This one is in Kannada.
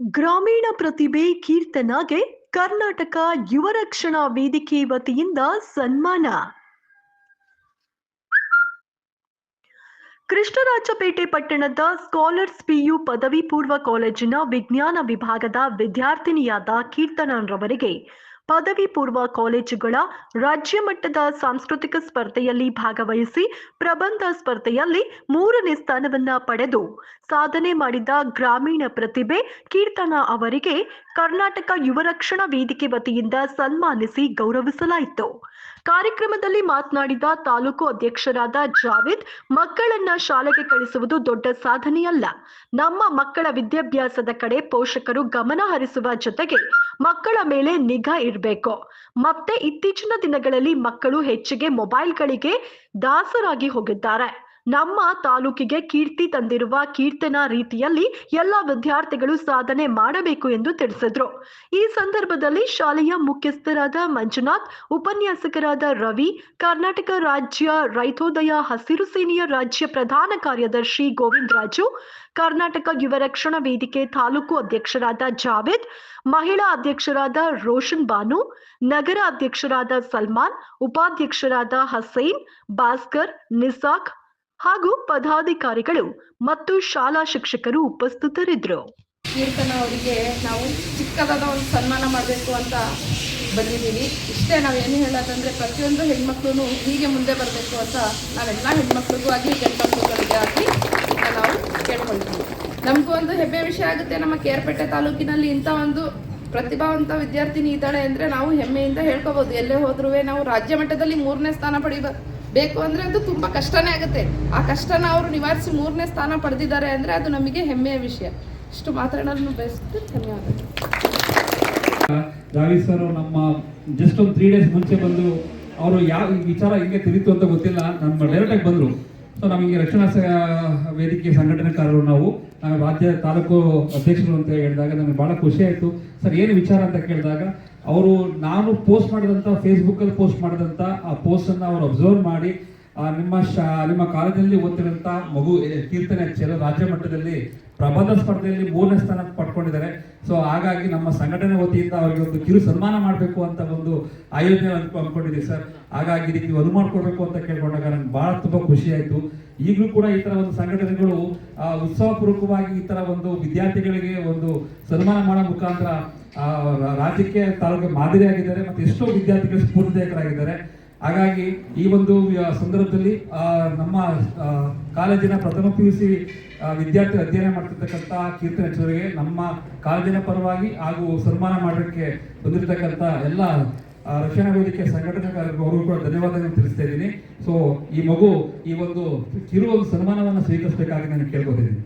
ಗ್ರಾಮೀಣ ಪ್ರತಿಭೆ ಕೀರ್ತನಾಗೆ ಕರ್ನಾಟಕ ಯುವ ರಕ್ಷಣಾ ವೇದಿಕೆ ವತಿಯಿಂದ ಸನ್ಮಾನ. ಕೃಷ್ಣರಾಜಪೇಟೆ ಪಟ್ಟಣದ ಸ್ಕಾಲರ್ಸ್ ಪಿಯು ಪದವಿ ಪೂರ್ವ ಕಾಲೇಜಿನ ವಿಜ್ಞಾನ ವಿಭಾಗದ ವಿದ್ಯಾರ್ಥಿನಿಯಾದ ಕೀರ್ತನರವರಿಗೆ ಪದವಿ ಪೂರ್ವ ಕಾಲೇಜುಗಳ ರಾಜ್ಯ ಮಟ್ಟದ ಸಾಂಸ್ಕೃತಿಕ ಸ್ಪರ್ಧೆಯಲ್ಲಿ ಭಾಗವಹಿಸಿ ಪ್ರಬಂಧ ಸ್ಪರ್ಧೆಯಲ್ಲಿ ಮೂರನೇ ಸ್ಥಾನವನ್ನ ಪಡೆದು ಸಾಧನೆ ಮಾಡಿದ ಗ್ರಾಮೀಣ ಪ್ರತಿಭೆ ಕೀರ್ತನ ಅವರಿಗೆ ಕರ್ನಾಟಕ ಯುವ ರಕ್ಷಣಾ ವೇದಿಕೆ ವತಿಯಿಂದ ಸನ್ಮಾನಿಸಿ ಗೌರವಿಸಲಾಯಿತು. ಕಾರ್ಯಕ್ರಮದಲ್ಲಿ ಮಾತನಾಡಿದ ತಾಲೂಕು ಅಧ್ಯಕ್ಷರಾದ ಜಾವೇದ್, ಮಕ್ಕಳನ್ನ ಶಾಲೆಗೆ ಕಳಿಸುವುದು ದೊಡ್ಡ ಸಾಧನೆಯಲ್ಲ. ನಮ್ಮ ಮಕ್ಕಳ ವಿದ್ಯಾಭ್ಯಾಸದ ಕಡೆ ಪೋಷಕರು ಗಮನ ಹರಿಸುವ ಜೊತೆಗೆ ಮಕ್ಕಳ ಮೇಲೆ ನಿಗಾ ಇರಬೇಕು ಮತ್ತೆ ಇತ್ತೀಚಿನ ದಿನಗಳಲ್ಲಿ ಮಕ್ಕಳು ಹೆಚ್ಚಿಗೆ ಮೊಬೈಲ್ಗಳಿಗೆ ದಾಸರಾಗಿ ಹೋಗಿದ್ದಾರೆ. ನಮ್ಮ ತಾಲೂಕಿಗೆ ಕೀರ್ತಿ ತಂದಿರುವ ಕೀರ್ತನ ರೀತಿಯಲ್ಲಿ ಎಲ್ಲ ವಿದ್ಯಾರ್ಥಿಗಳು ಸಾಧನೆ ಮಾಡಬೇಕು ಎಂದು ತಿಳಿಸಿದ್ರು. ಈ ಸಂದರ್ಭದಲ್ಲಿ ಶಾಲೆಯ ಮುಖ್ಯಸ್ಥರಾದ ಮಂಜುನಾಥ್, ಉಪನ್ಯಾಸಕರಾದ ರವಿ, ಕರ್ನಾಟಕ ರಾಜ್ಯ ರೈತೋದಯ ಹಸಿರು ಸೇನೆಯ ರಾಜ್ಯ ಪ್ರಧಾನ ಕಾರ್ಯದರ್ಶಿ ಗೋವಿಂದರಾಜು, ಕರ್ನಾಟಕ ಯುವ ರಕ್ಷಣಾ ವೇದಿಕೆ ತಾಲೂಕು ಅಧ್ಯಕ್ಷರಾದ ಜಾವೇದ್, ಮಹಿಳಾ ಅಧ್ಯಕ್ಷರಾದ ರೋಷನ್ ಬಾನು, ನಗರ ಅಧ್ಯಕ್ಷರಾದ ಸಲ್ಮಾನ್, ಉಪಾಧ್ಯಕ್ಷರಾದ ಹಸೈನ್, ಭಾಸ್ಕರ್, ನಿಸಾಕ್ ಹಾಗೂ ಪದಾಧಿಕಾರಿಗಳು ಮತ್ತು ಶಾಲಾ ಶಿಕ್ಷಕರು ಉಪಸ್ಥಿತರಿದ್ದರು. ಕೀರ್ತನ ಅವರಿಗೆ ನಾವು ಚಿಕ್ಕದಾದ ಒಂದು ಸನ್ಮಾನ ಮಾಡಬೇಕು ಅಂತ ಬಂದಿದ್ದೀವಿ. ಇಷ್ಟೇ ನಾವು ಏನು ಹೇಳೋದಂದರೆ ಪ್ರತಿಯೊಂದು ಹೆಣ್ಮಕ್ಳು ಹೀಗೆ ಮುಂದೆ ಬರಬೇಕು ಅಂತ ನಾವೆಲ್ಲ ಹೆಣ್ಮಕ್ಳಿಗೂ ಆಗಲಿ, ಗಂಡಮಕ್ಳುಗಳಿಗೆ ಆಗಲಿ ನಾವು ಕೇಳ್ಕೊಳ್ತೀವಿ. ನಮಗೂ ಒಂದು ಹೆಬ್ಬೆ ವಿಷಯ ಆಗುತ್ತೆ. ನಮ್ಮ ಕೇರ್ಪೇಟೆ ತಾಲೂಕಿನಲ್ಲಿ ಇಂಥ ಒಂದು ಪ್ರತಿಭಾವಂತ ವಿದ್ಯಾರ್ಥಿನಿ ಇದ್ದಾಳೆ ಅಂದರೆ ನಾವು ಹೆಮ್ಮೆಯಿಂದ ಹೇಳ್ಕೋಬೋದು. ಎಲ್ಲೇ ಹೋದ್ರೂ ನಾವು ರಾಜ್ಯ ಮಟ್ಟದಲ್ಲಿ ಮೂರನೇ ಸ್ಥಾನ ಪಡಿಬ ಬೇಕು ಅಂದರೆ ಅದು ತುಂಬ ಕಷ್ಟನೇ ಆಗುತ್ತೆ. ಆ ಕಷ್ಟನ ಅವರು ನಿವಾರಿಸಿ ಮೂರನೇ ಸ್ಥಾನ ಪಡೆದಿದ್ದಾರೆ ಅಂದರೆ ಅದು ನಮಗೆ ಹೆಮ್ಮೆಯ ವಿಷಯ. ಇಷ್ಟು ಮಾತಾಡೋದನ್ನು ಬಯಸುತ್ತೆ ಧನ್ಯವಾದಗಳು. ಜಾವೀದ್ ಸರ್ ನಮ್ಮ ಜಸ್ಟ್ ಒಂದು ತ್ರೀ ಡೇಸ್ ಮುಂಚೆ ಬಂದು, ಅವರು ಯಾವ ವಿಚಾರ ಹೆಂಗೆ ತಿಳಿತು ಅಂತ ಗೊತ್ತಿಲ್ಲ. ನಮ್ಮ ಡೈರೆಕ್ಟಾಗಿ ಬಂದರು. ಸೊ ನಮಗೆ ರಕ್ಷಣಾ ವೇದಿಕೆ ಸಂಘಟನೆಕಾರರು ನಾವು ನಮ್ಮ ರಾಜ್ಯ ತಾಲೂಕು ಅಧ್ಯಕ್ಷರು ಅಂತ ಹೇಳಿದಾಗ ನನಗೆ ಭಾಳ ಖುಷಿ ಆಯಿತು. ಸರ್, ಏನು ವಿಚಾರ ಅಂತ ಕೇಳಿದಾಗ, ಅವರು ನಾನು ಪೋಸ್ಟ್ ಮಾಡಿದಂಥ ಫೇಸ್ಬುಕ್ಕಲ್ಲಿ ಪೋಸ್ಟ್ ಮಾಡಿದಂಥ ಆ ಪೋಸ್ಟನ್ನು ಅವರು ಅಬ್ಸರ್ವ್ ಮಾಡಿ ನಿಮ್ಮ ಶಾ, ನಿಮ್ಮ ಕಾಲೇಜಲ್ಲಿ ಓದ್ತಿರೋಂಥ ಮಗು ಕೀರ್ತನೆ ರಾಜ್ಯ ಮಟ್ಟದಲ್ಲಿ ಪ್ರಬಂಧ ಸ್ಪರ್ಧೆಯಲ್ಲಿ ಮೂರನೇ ಸ್ಥಾನ ಪಡ್ಕೊಂಡಿದ್ದಾರೆ. ಸೊ ಹಾಗಾಗಿ ನಮ್ಮ ಸಂಘಟನೆ ವತಿಯಿಂದ ಅವರಿಗೆ ಒಂದು ಕಿರು ಸನ್ಮಾನ ಮಾಡಬೇಕು ಅಂತ ಒಂದು ಆಯೋಜನೆ ಅನ್ಕೊಂಡಿದ್ದೀವಿ ಸರ್. ಹಾಗಾಗಿ ಇದಕ್ಕೆ ನೀವು ಮಾಡ್ಕೊಡ್ಬೇಕು ಅಂತ ಕೇಳ್ಕೊಂಡಾಗ ನನಗೆ ಭಾಳ ತುಂಬ ಖುಷಿ ಆಯಿತು. ಈಗಲೂ ಕೂಡ ಈ ಥರ ಒಂದು ಸಂಘಟನೆಗಳು ಉತ್ಸವಪೂರ್ವಕವಾಗಿ ಈ ಥರ ಒಂದು ವಿದ್ಯಾರ್ಥಿಗಳಿಗೆ ಒಂದು ಸನ್ಮಾನ ಮಾಡೋ ಮುಖಾಂತರ ರಾಜ್ಯಕ್ಕೆ ತಾಲೂಕು ಮಾದರಿಯಾಗಿದ್ದಾರೆ. ಮತ್ತು ಎಷ್ಟೋ ವಿದ್ಯಾರ್ಥಿಗಳು ಸ್ಫೂರ್ತಿದಾಯಕರಾಗಿದ್ದಾರೆ. ಹಾಗಾಗಿ ಈ ಒಂದು ಸಂದರ್ಭದಲ್ಲಿ ನಮ್ಮ ಕಾಲೇಜಿನ ಪ್ರಥಮ ಪಿ ಯು ಸಿ ವಿದ್ಯಾರ್ಥಿ ಅಧ್ಯಯನ ಮಾಡ್ತಿರ್ತಕ್ಕಂಥ ಕೀರ್ತನ ಹೆಚ್ಚುವರಿಗೆ ನಮ್ಮ ಕಾಲೇಜಿನ ಪರವಾಗಿ ಹಾಗೂ ಸನ್ಮಾನ ಮಾಡೋಕ್ಕೆ ಬಂದಿರತಕ್ಕಂಥ ಎಲ್ಲ ರಕ್ಷಣಾ ವೇದಿಕೆ ಸಂಘಟನೆಗಾರರಿಗೂ ಅವರು ಕೂಡ ಧನ್ಯವಾದಗಳನ್ನು ತಿಳಿಸ್ತಾ ಇದ್ದೀನಿ. ಸೊ ಈ ಮಗು ಈ ಒಂದು ಕಿರು ಒಂದು ಸನ್ಮಾನವನ್ನು ಸ್ವೀಕರಿಸಬೇಕಾಗಿ ನಾನು ಕೇಳ್ಕೊತಿದ್ದೀನಿ